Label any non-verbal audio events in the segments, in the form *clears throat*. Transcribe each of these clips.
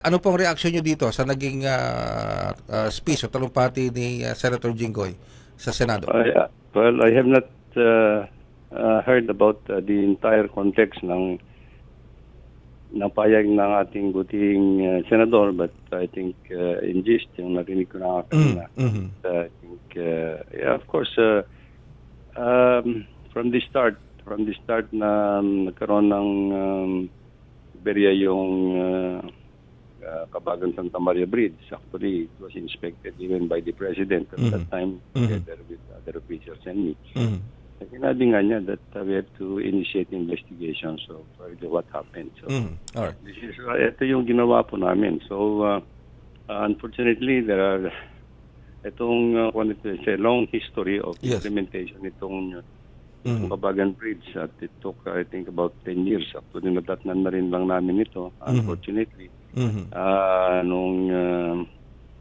Ano pong reaksyon nyo dito sa naging ah, ah, speech o talumpati ni ah, Senator Jinggoy sa Senado? I, uh, well, I have not uh, uh, heard about uh, the entire context ng ng payag ng ating buting uh, senador but I think uh, in gist yung narinig ko na kanina Mhm. I think uh, yeah of course uh, um, from the start from the start na um, nagkaroon ng um, berya yung uh, uh, Kabagan Santa Maria Bridge actually it was inspected even by the president at that Mhm. time Mhm. together with other officials and me Mhm. Sinabi nga niya that uh, we have to initiate investigations of uh, what happened. So, Mhm. Alright. this is, uh, ito yung ginawa po namin. So, uh, uh, unfortunately, there are, itong, uh, it's a long history of Yes. implementation itong Mhm. Kabagan Bridge at it took, I think, about 10 years. Actually, nadatnan na rin lang namin ito, unfortunately. Mhm. Ah, nung uh,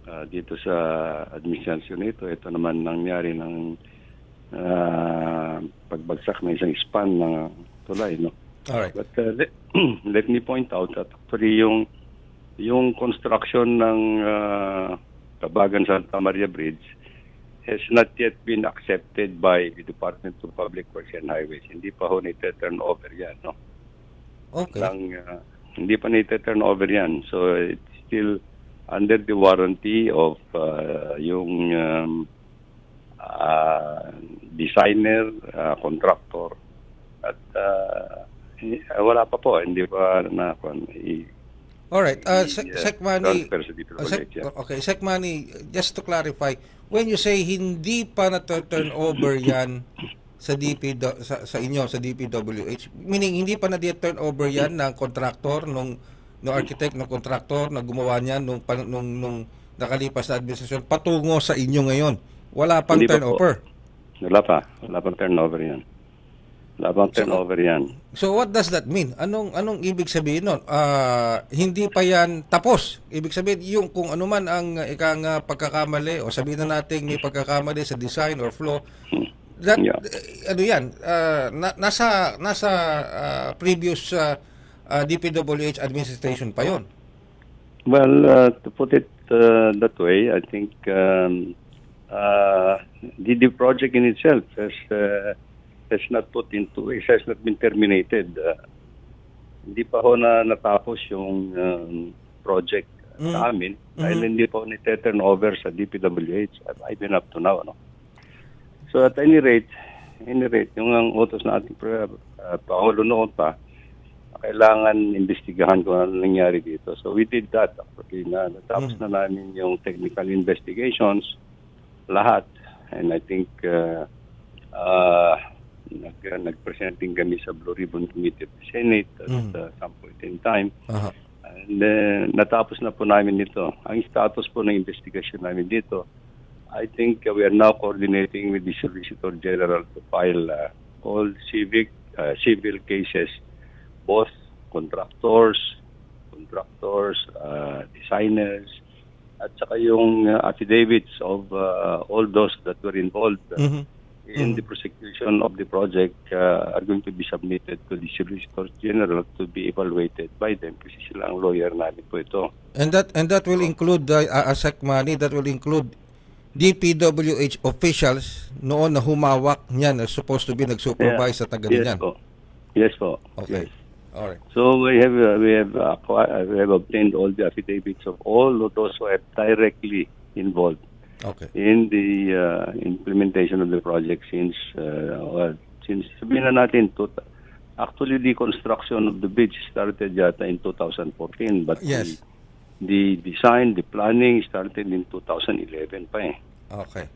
ah, dito sa administrasyon nito, ito naman nangyari ng ah, pagbagsak ng isang span ng tulay, no? Alright. But uh, let, *clears throat* let me point out that actually yung yung construction ng uh, Kabagan Santa Maria Bridge has not yet been accepted by the Department of Public Works and Highways. Hindi pa ho turn over yan, no? Okay. Lang, uh, hindi pa turn over yan. So it's still under the warranty of uh, yung um, uh, designer, uh, contractor at uh, eh, wala pa po, hindi pa na i- Alright. Uh, i- Sec- uh, Sec Manny, uh, Sec- okay, Sec Manny, just to clarify, when you say hindi pa na turn over yan sa DP sa, sa inyo sa DPWH meaning hindi pa na turn over yan ng contractor nung no architect ng contractor na gumawa niyan nung nung nung nakalipas na administrasyon patungo sa inyo ngayon wala pang Hindi pa po. turnover Wala pa. Wala pang turnover yan. Wala pang turnover yan. So what does that mean? Anong anong ibig sabihin nun? Ah, hindi pa yan tapos. Ibig sabihin yung kung ano man ang uh, ikang uh, pagkakamali o sabihin na natin may pagkakamali sa design or flow. That Yeah. eh, ano yan? ah, na- nasa nasa ah, previous uh, uh, DPWH administration pa 'yon. Well, uh, to put it uh, that way, I think um, uh, the, the project in itself has uh, has not put into it has not been terminated. Uh, hindi pa ho na natapos yung um, project Mm. sa amin dahil hindi pa ho ni-turn over sa DPWH at even up to now. No? So at any rate, any rate, yung ang utos na ating uh, Pangulo noon pa, kailangan investigahan kung ano nangyari dito. So we did that actually na natapos na namin yung technical investigations lahat and I think uh, uh, nag, nag-presenting kami sa Blue Ribbon Committee of the Senate at Mm. uh, some point in time Aha. and uh, natapos na po namin ito. Ang status po ng investigation namin dito I think uh, we are now coordinating with the Solicitor General to file uh, all civic uh, civil cases both contractors, contractors, uh, designers, at saka yung uh, affidavits of uh, all those that were involved uh, Mhm. in the prosecution of the project uh, are going to be submitted to the Solicitor General to be evaluated by them kasi sila ang lawyer namin po ito. And that and that will include the uh, ASEC money, that will include DPWH officials noon na humawak niyan na supposed to be nag-supervise sa taga Yes niyan. po. Yes po. Okay. Yes. All right. So we have uh, we have acqui- uh, we have obtained all the affidavits of all of those who are directly involved Okay. in the uh, implementation of the project since uh, well, since sabihin na natin to, actually the construction of the bridge started yata in 2014 but Yes. the, the design the planning started in 2011 pa eh. Okay.